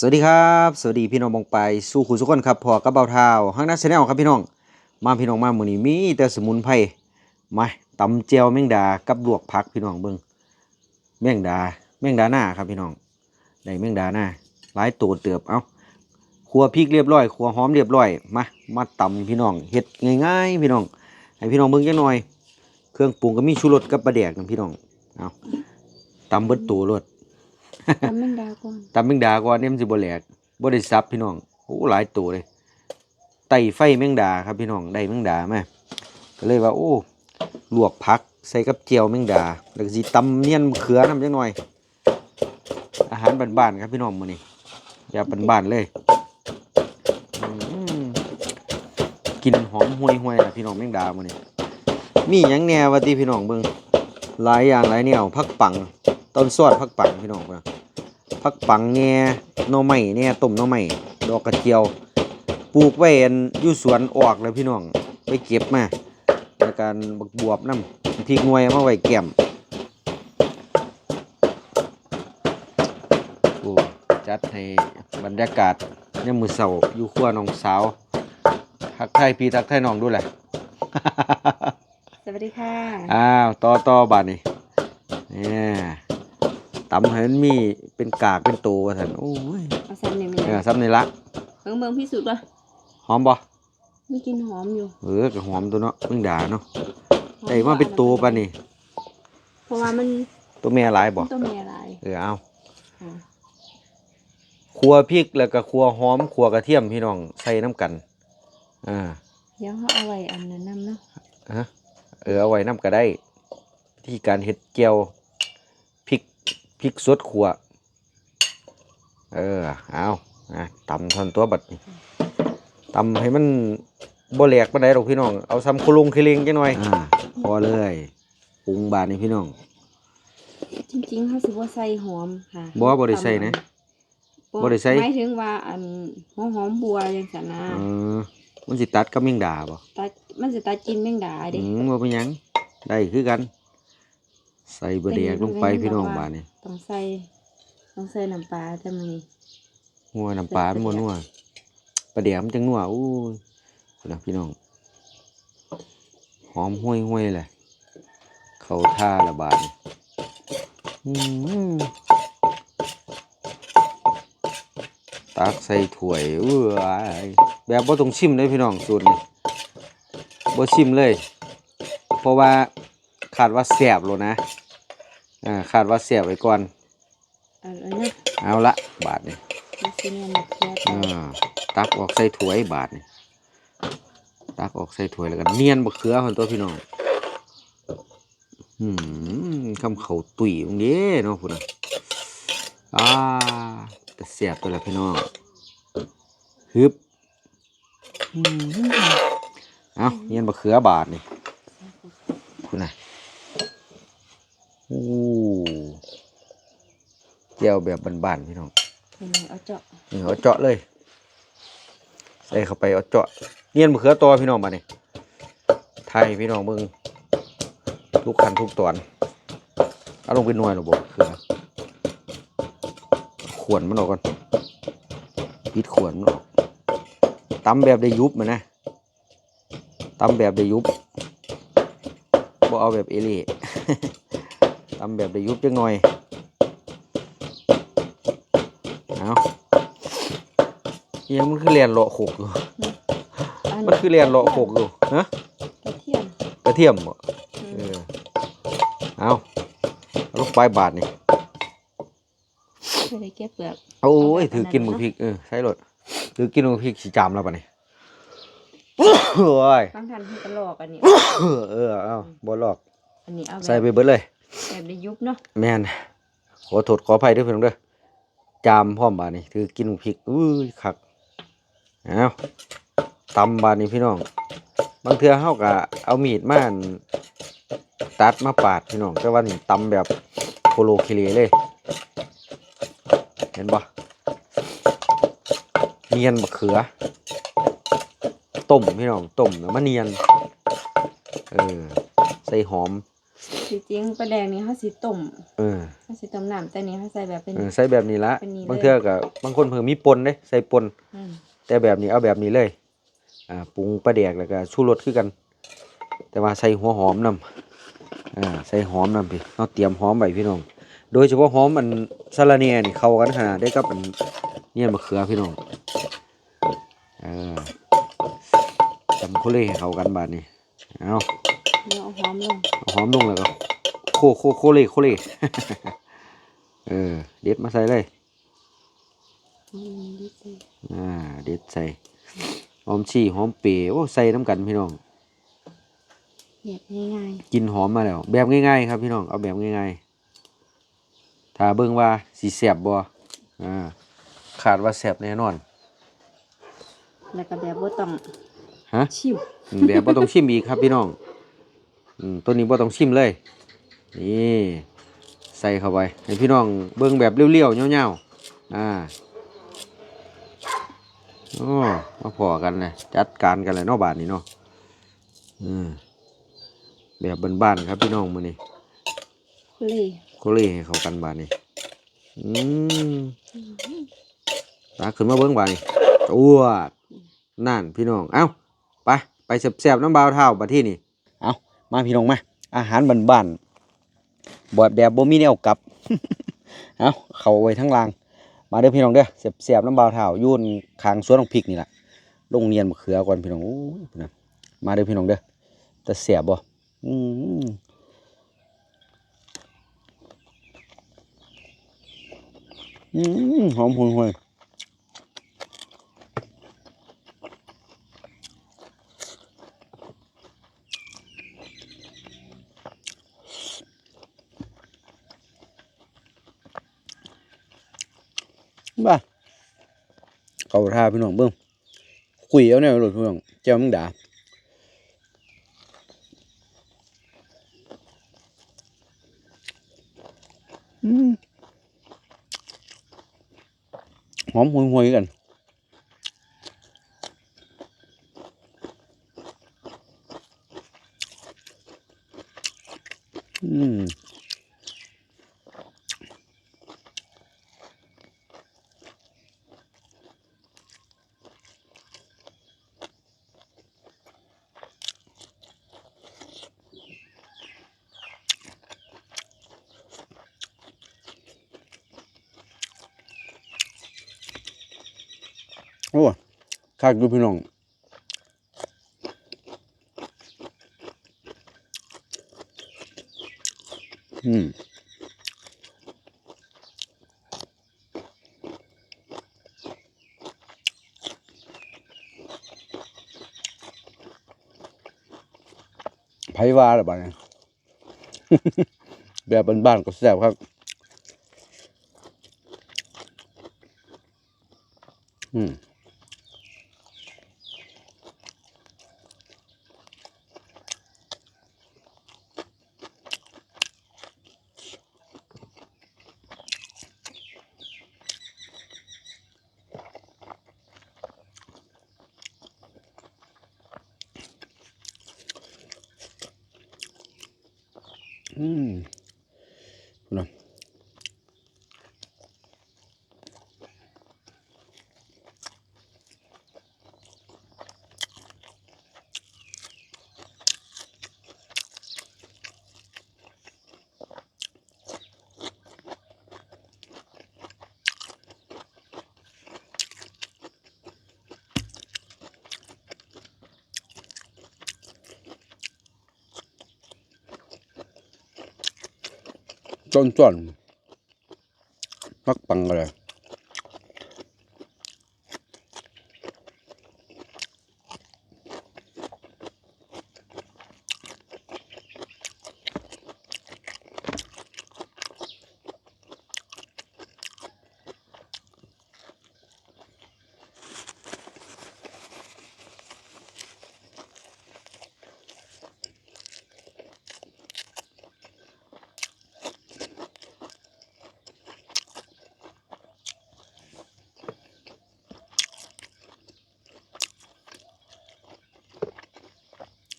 สวัสดีครับ สวัสดีพี่น้องบองไปสู่ขุสุกคนครับพอกับเบาเท้าห้างนักแสดงครับพี่น้อง มาพี่น้องมามื้อนี้มีแต่สมุนไพรมาตำเจียวแมงดากับลวกผักพี่น้องเบิ่งแมงดาแมงดาหน้าครับพี่น้องได้แมงดาหน้าหลายตัวเติบเอาครัวพริกเรียบร้อยครัวหอมเรียบร้อยมามาตำพี่น้องเฮ็ดง่ายๆ พี่น้องให้พี่น้องเบิ่งจักหน่อย เครื่องปรุงก็มีชูรสกับปลาแดกนะพี่น้องเอาตำเบิดตัวรส ทำแมงดาก่อนตำแมงดาก่อนเนี่ยมันสิบ่แหลกบ่ได้ซับพี่น้องโอ้หลายตัวเลยไต่ไฟแมงดาครับพี่น้องได้แมงดามาก็เลยว่า โอ้ลวกผักใส่กับเจียวแมงดาแล้วก็สิตำเนียนมะเขือน้ำจักหน่อย อาหารบ้านๆครับพี่น้องมื้อนี้อย่าบ้านๆเลยอืมกลินหอมห่วยๆล่ะพี่น้องแมงดามื้อนี้มีหยังแหน่ว่าติพี่น้องเบิ่งหลายอย่างหลายแนวผักปังต้นซอดผักปังพี่น้องเบิ่ง ผักปังเนี่ยหน่อไม้เนี่ยต้มหน่อไม้ดอกกระเจียว ปลูกไว้อันอยู่สวนออกเลยพี่น้อง ไปเก็บมาในการบักบวบน้ำพริกหน่วยเอามาไว้แก้มโอ้จัดให้บรรยากาศยามมื้อเช้าอยู่ครัวน้องสาว ทักทายพี่ทักทายน้องดูแหละสวัสดีค่ะ อ้าว ต่อต่อบาดนี่เนี่ย ตำให้มันมีเป็นกากเป็นตัวว่าซั่นโอ้ยเอาแซมเนี่ยมีเออซ้ำนี่ละเบิ่งเบิ่งพิสูจน์ว่าหอมบ่มีกลินหอมอยู่เออก็หอมตัวเนาะมึงด่าเนาะได้มาเป็นตัวปะนี่ เพราะว่ามันตัวแม่หลายบ่มันต้องมีอะไรเออเอาค่ะขัวพริกแล้วก็ขัวหอมขัวกระเทียมพี่น้องใส่น้ำกันอ่า เดี๋ยวเขาเอาไว้อันนั้นนำเนาะฮะเออเอาไว้น้ำก็ได้ ที่การเฮ็ดเจียวพริก พริกสดขัวเออเอาอะตำทอนตัวบัดนี้ตำให้มันบ่แหลกปานใดหรอกพี่น้อง เอาซ้ำคุลุงคิลิงจังหน่อยอ่าพอเลยปรุงบาดนี่พี่น้อง จริงๆเขาสิบ่ใส่หอมค่ะบ่บ่ได้ใส่นะ บ่ได้ใส่ หมายถึงว่าอันหัวหอมบัวจังซั่นนะเออมันสิตัดกับแมงดาบ่ตัดมันสิตัดกินแมงดาอืเด้มว่าเป็นหยังได้คือกัน ใส่บะเดียกลงไปพี่น้องบ้านนี่ต้องใส่ต้องใส่น้ำปลาจังนี้หัวน้ำปลามันบ่นัวปลาเดียกมันจังนัวอู้ยพุ่นนะพี่น้องหอมห้วยห้วยๆเลยเข้าท่าละบาดนี่อืมตักใส่ถ้วยเอ้ยแบบบ่ต้องชิมเลยพี่น้องสูตรนี้บ่ชิมเลย เพราะว่า ขาดว่าแสบโลนะอ่าขาดว่าแสบไว้ก่อนอันนั้นนะเอาละบาทนี่มันสิเนี่ยมะเขือเทอ่ศาตักออกใส่ถ้วยบาทนี่ตักออกใส่ถ้วยแล้วก็เนียนบะเขือคนตัวพี่น้องอืมคำเขาตุ๋ยตรงนี้เนาะพุ่นน่ะอ่าแต่เสียบตัวละพี่น้องฮึบอืมเอาเนียนบะเขือบาทนี่คุณน่ะ โอ้เจียวแบบบ้านๆพี่น้องเป็นไงเอาเจาะนี่เอาเจาะเลย ใส่เข้าไปเอาเจาะเนียนมะเขือตัวพี่น้องมาเนี่ยไทยพี่น้องมึงทุกขั้นทุกตอนเอาลงเป็นหน่วยหรอบอกเขือขวนมันออกก่อนปิดขวนมันออกตำแบบได้ยุบมันนะตำแบบได้ยุบบ่เอาแบบเอเล่ ตำแบบได้ยุบจังหน่อย เอาเยังมันคือเรียนเลาะโขกอยู่อัมันคือเรียนเลาะโขกอยู่ฮะกระเทียมกระเทียมบ่อืมเออเอาเอาลูกปลายบาทนี่ไม่ได้เก็บเปลือกโอ้ยเอาแบบถือกินหนั้มูนเนอะพริกเออใช่รถถือกินหมูพริกสีจามแล้วปะนี่โอ้ยบางท่านเพิ่นก็ลอกอันนี้เออเอาบ่ลอกอันนี้เอาแบบใส่ไปเบิดเลย แบบได้ยุบเนาะแม่นขอโทษขออภัยด้วยเพื่อนเด้อจามพร้อมบาดนี่ถือกินพริกอุ้ยคักเอาตำบาดนี่พี่น้อง บางเทื่อเฮาก็เอามีดมานตัดมาปาดพี่น้องแต่ว่านี่ตำแบบโคโลคิเลเลย เห็นปะเนียนบะเขือต้มพี่น้องต้มแล้วมันเนียน เออ ใส่หอม จริงๆปลาแดงนี่เขาสิต้มเออเขาสิต้มน้ำแต่นี้เขาใส่แบบเป็น เออใส่แบบนี้ละเป็นนี้เลย บางเทื่อก็บางคนเพิ่มมีปนเด้ใส่ปน อืมแต่แบบนี้เอาแบบนี้เลย อ่าปรุงปลาแดกแล้วก็ชูรสคือกัน แต่ว่าใส่หัวหอมนำอ่าใส่หอมนำพี่เราเตรียมหอมไว้พี่น้อง โดยเฉพาะหอมอันสะระเนียนี่เข้ากันขนาดได้กับอันเนี่ยมะเขือพี่น้องเออจำโคเล่ให้เข้ากันบาดนี้เอา เดี๋ยวเอาหอมลงเอาหอมลงแล้วก็โคโคโคเล่โคเล่เออ เด็ดมาใส่เลย อืมดีสิอ่า เด็ดใส่ หอมชี่หอมเปรย์โอ้ใส่น้ำกันพี่น้อง แบบง่ายกินหอมมาแล้ว แบบง่ายๆ ครับพี่น้อง เอาแบบง่ายๆถ้าเบิ่งว่าสีแสบบ่อ่า ขาดว่าแสบแน่นอน ๆ แล้วก็แบบบ่ต้องฮะ ชิม อืมแบบบ่ต้องชิมอีกครับพี่น้อง อืมตัวนี้บ่ต้องชิมเลย นี่ใส่เข้าไปให้พี่น้องเบิ่งแบบเรียวๆเงาวๆอ่าโอ้มาพอกันเลยจัดการกันเลยเนาะบาทนี้เนาะอืมแบบบ้านๆครับพี่น้องมื้อนี้คุเล่โคเล่ให้เข้ากันบาดนี้อืมตาขึ้นมาเบิ้งบาดนี้อ้วดนั่นพี่น้องเอ้าไปไปแซ่บๆน้ำบาวเท่าบัดที่นี่เอ้า มาพี่น้องมาอาหารบ้านๆแบบแบบบ่มีแนวกลับเอ้าเขาไว้ทั้งราง มาเด้อพี่น้องเด้อแซ่บๆน้ำบาเท่ายุ่นคางสวนของพริกนี่แหละลงเนียนมะเขือก่อนพี่น้องมาเด้อพี่น้องเด้อแต่แซ่บบ่อืมอืมหอมหุยหุยบ้า เขาท่าพี่น้องเบิ้งคุยเอาเนี่ยหลุดพี่น้องเจ้ามึงด่าอืมหอมหุยหุยๆกันอืม โอ้คักดูพี่น้องอืมไผว่าหรือเปล่าเนี่ยแบบบ้านๆก็แซ่บครับ อืม อืมนะ จ้อนจ้อนๆปักปังอะไร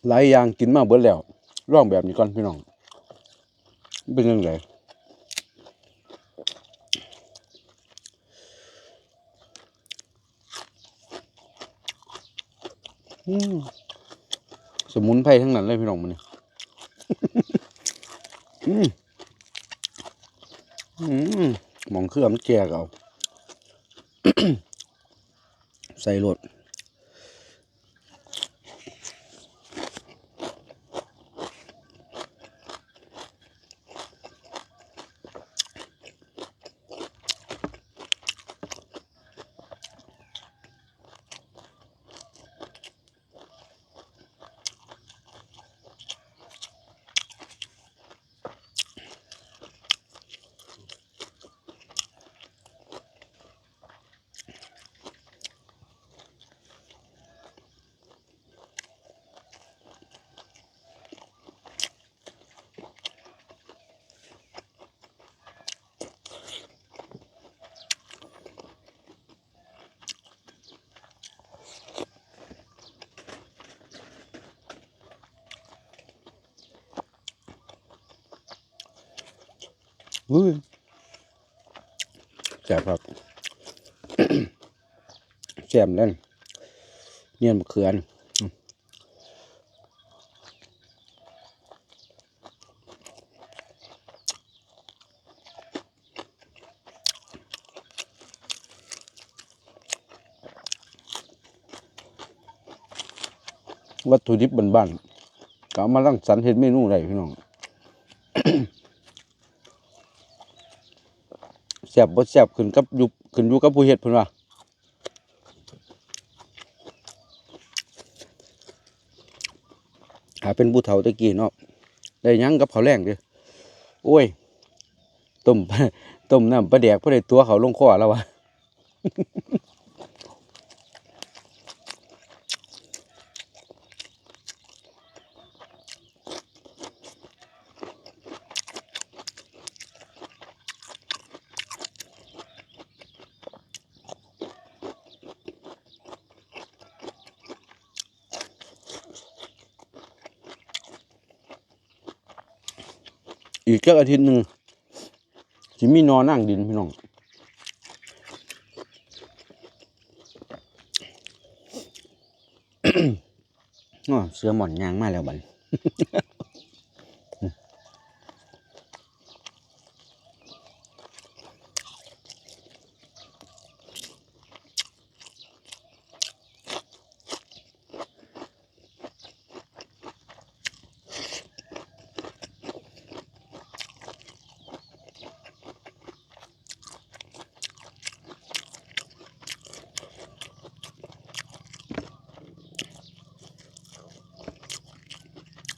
หลายอย่างกินมาเบิดแล้วร่องแบบนี้ก่อนพี่น้อง เป็นยังไงสมุนไพรทั้งนั้นเลยพี่น้องมันเนี่ยหมองเครื่องแก่เก่าใส่รถ อุ้ยแสบครับแสบเล่นเนียนมะเขือนวัตถุดิบบ้านๆก็มาลังสรรค์เห็ดเมนูได้พี่น้อง แซ่ บบ่แสบขึ้นกับยุขึ้นอยู่กับผู้เฮ็ดเพิ่นว่าหาเป็นผู้เฒ่าตะกี้เนาะได้ยังกับเขาแรงเด้อโอ้ยต้มต้มน้ำปลาแดกบ่ได้ตัวเขาลงคอแล้ววะ อีกแค่อาทิตย์หนึ่งสิมีนอนนั่งดินพี่น้องอ้อเสือหมอนยางมาแล้วบัดน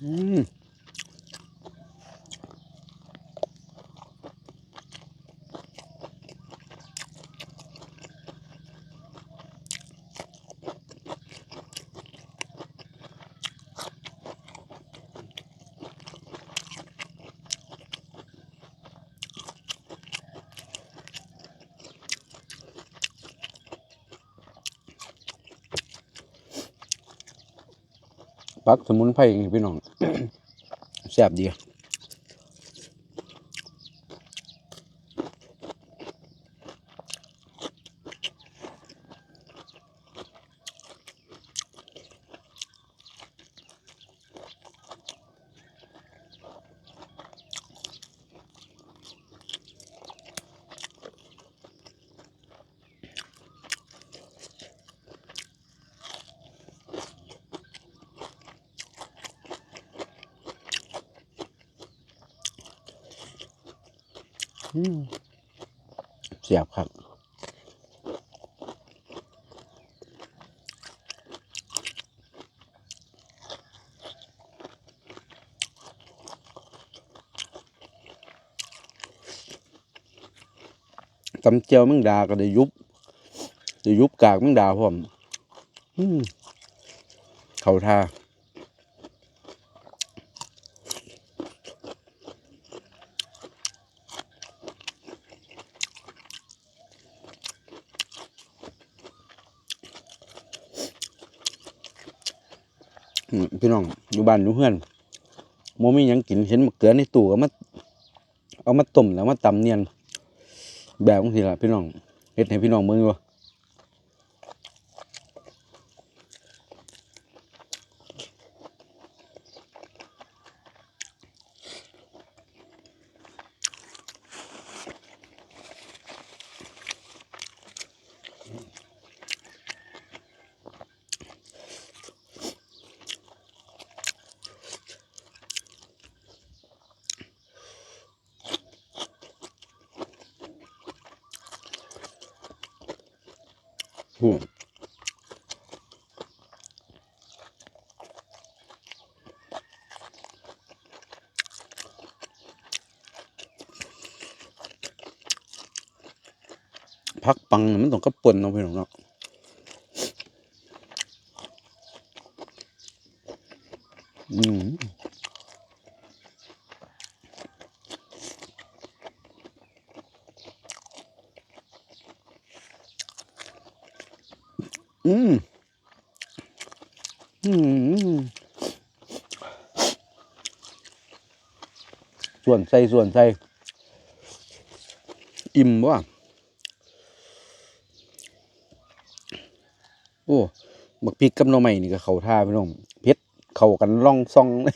อืมปักสมุนไพรนี่พี่น้อง แซ่บดี เสียบครับตำเจียวแมงดาก็ได้ยุบได้ยุบกากแมงดาพร้อมอืมเขาท่า พี่น้องอยู่บ้านอยู่เพื่อนโมมี่ยังกินเห็นมะเขือในตู้เอามาเอามาต้มแล้วมาตำเนียนแบบของทีละพี่น้องเฮ็ดให้พี่น้องเบิ่งอยู่ พูดพักปังมันต้องกระป่นเอาไปหรอกเนาะอืม อืม อืม ส่วนใส่ส่วนใส่อิ่มว่ะโอ้บักพริกกับหน่อไม้นี่ก็เข้าท่าพี่น้องเพ็ดเข้ากันร่องซองเลย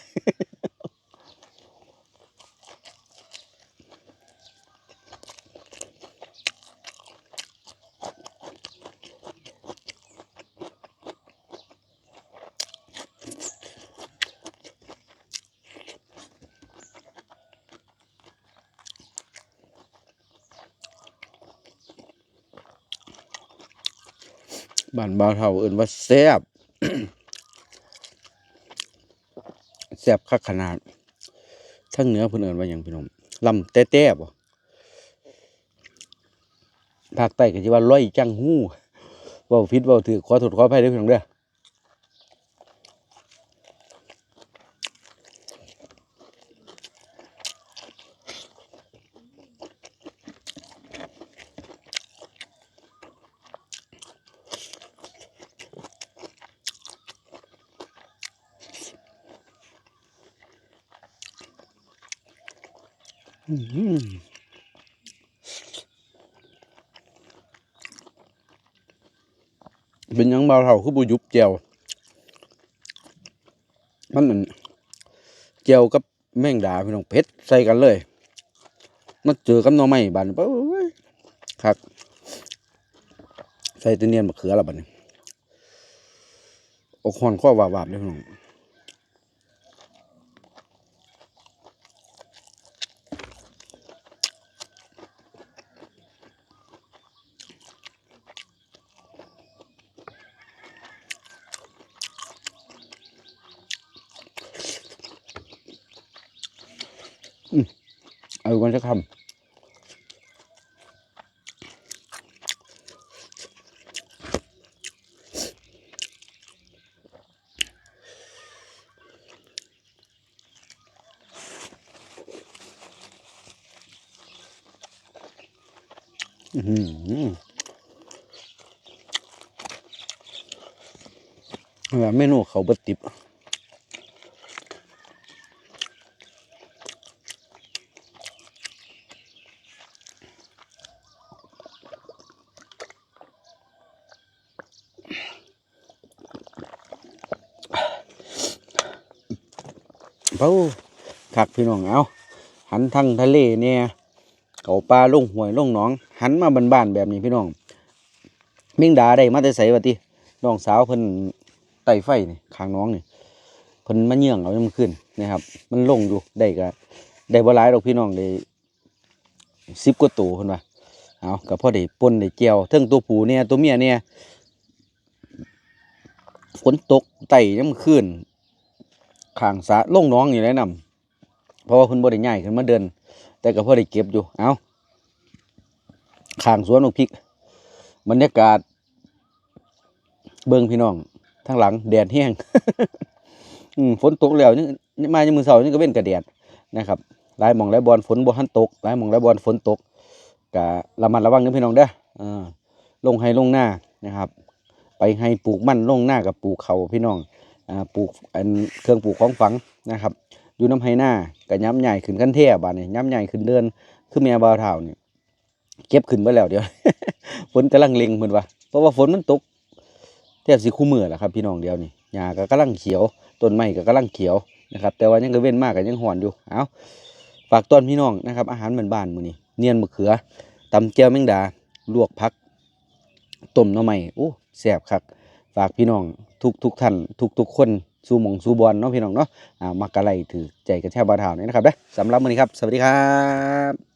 บ้านบาวเท่าเอิ้นว่าแซบแซบคักขนาด ทั้งเหนือเพิ่นเอิ้นว่าอยังพี่น้องลำแต้ๆบ่ภาคใต้ก็จะว่าร้อยจังหู้ว่าพิษว่าถือขอถดขออภัยด้เพี่น้องเด้อ เป็นยังบาเท่าคือบ่ยุบแจวมันนั่นแจวกับแมงดาพี่น้องเผ็ดใส่กันเลยมาเจอกับน่อไม้บานเป้ยคักใส่ตะเนียนมะเขือละบัดนี้อกหอนข้อวาบๆเลยพี่น้อง เอากันสักคำอื้อหือแบบเมนูเขาบดติบ เป้าคักพี่น้องเอาหันทางทะเลเนี่ยเขาปลาลงห้วยลงหนอง หันมาบ้านๆแบบนี้พี่น้องเมิงดาได้มาแต่ใสวะติน้องสาวเพิ่นไต่ไฟนี่ข้างน้องนี่เพิ่นมาเยื่องเอามันขึ้นนะครับ มันลงอยู่ได้ก็ได้บ่หลายดอกพี่น้องได้สิบกว่าตัวเพิ่นว่าเอาก็พอได้ป่นได้แจวเทั้งตัวผู้เนี่ยตัวเมียเนี่ยฝนตกไต่ยามมื้อคืน ข้างสะลงน้องนี่แหละนำเพราะว่าเพิ่นบ่ได้ย้ายขึ้นมาเดิน แต่ก็พอได้เก็บอยู่ เอาข้างสวนบักพริกบรรยากาศ เบิ่งพี่น้องทางหลังแดดแห้งฝนตกแล้วนี่นี่มาในมือเสานี่ก็เว้นกระแดดนะครับหลายมองหลายบอนฝนบ่ทันตกหลายมองหลายบอนฝนตกก็ระมัดระวังเด้อพี่น้องเด้อ่าลงให้ลงหน้านะครับ ไปให้ปลูกมั่นลงหน้ากับปลูกเขาพี่น้อง ปลูกอันเครื่องปลูกของฝังนะครับ อยู่น้ำไหหน้ากับย้ำใหญ่ขึ้นกันเทียบานนี่ย้ำใหญ่ขึ้นเดินคือแม่บาวเท่านี่เก็บขึ้นไปแล้วเดี๋ยวฝนกำลังเล็งเหมือนว่าเพราะว่าฝนมันตกแทบสิคู่มือแหละครับพี่น้องเดียวนี่หญ้าก็กำลังเขียวต้นไม้ก็กำลังเขียวนะครับ แต่ว่ายังก็เว้นมากก็ยังหอนอยู่เอาฝากต้นพี่น้องนะครับ อาหารเหมือนบ้านมือนี้เนียนมะเขือตำแจ่วแมงดาลวกผักต้มหน่อไม้โอ้แซ่บคัก ฝากพี่น้องทุกทุกท่านทุกทุกคนสู้มองสู้บอลเนาะพี่น้องเนาะอ่ามักกะไลถือใจกระแทบบาทาวนี่นะครับเด้สำหรับวันนี้ครับ สวัสดีครับ